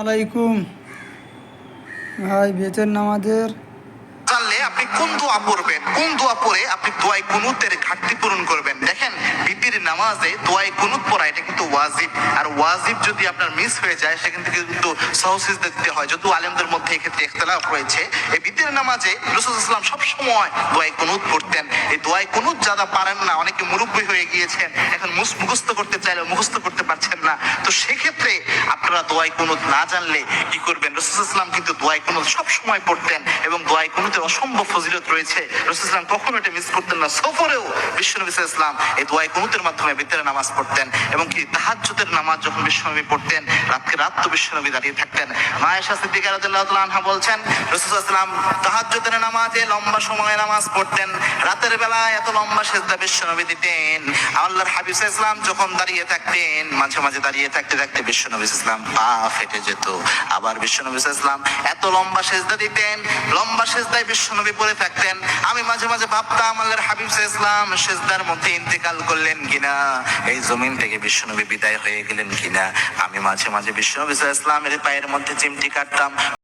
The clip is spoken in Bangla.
আলাইকুম। ভাই জানলে আপনি কোন দোয়া পড়বেন? কোন দোয়া পড়ে আপনি কুনুতের ঘাটতি পূরণ করবেন? দেখেন, বিপির নামাজে কুনুত পড়া, এটা কিন্তু ওয়াজিব। আর ওয়াজিব যদি আপনার মিস হয়ে যায়, সেখান থেকে কিন্তু দিতে হয়। যদিও আলেমদের মধ্যে এক্ষেত্রে রয়েছে, এই বিপির নামাজে রসুলাম সব সময় দোয়াই কুনুত পড়তেন। এই কুনুত যারা পারেন না, অনেকে মুরব্বী হয়ে গিয়েছেন, এখন মুখস্থ করতে চাইলে মুখস্থ করতে পারছেন না। তো সেক্ষেত্রে আপনারা দোয়াই কুনুত না জানলে কি করবেন? রসুলাম কিন্তু দোয়াই কুনুত সব সময় পড়তেন এবং দোয়াই কুনুতের অসম্ভব ফজিলত রয়েছে। রসুলাম কখনো এটা মিস করতেন না। সফরেও বিশ্বনবী ইসলাম এই দোয়াই কুনুতের মাধ্যমে ভিতরে নামাজ পড়তেন এবং কি তাহাজ্জুদের নামাজ যখন বিশ্বনবী পড়তেন, রাতকে রাত তো বিশ্বনবী দাঁড়িয়ে থাকতেন। মায়েশা সিদ্দিকা রাদিয়াল্লাহু আনহা বলছেন রসুলাম তাহাজ্জুদের নামাজে লম্বা সময় নামাজ পড়তেন। রাতের বেলায় এত লম্বা সেজদা বিশ্বনবী দিতেন। আল্লাহর হাবিব ইসলাম যখন দাঁড়িয়ে থাকতেন, মাঝে মাঝে দাঁড়িয়ে থাকতে থাকতে বিশ্বনবী ইসলাম, পা ফেটে যেত। আবার বিশ্বনবী ইসলাম এত লম্বা সেজদা দিতেন, লম্বা সেজদায় বিশ্বনবী পড়ে থাকতেন। আমি মাঝে মাঝে ভাবতাম, আল্লাহর হাবিব ইসলাম সেজদার মধ্যে ইন্তেকাল করলেন কিনা, এই জমিন থেকে বিশ্বনবী বিদায় হয়ে গেলেন কিনা। আমি মাঝে মাঝে বিশ্বনবী ইসলামের পায়ের মধ্যে চিমটি কাটতাম।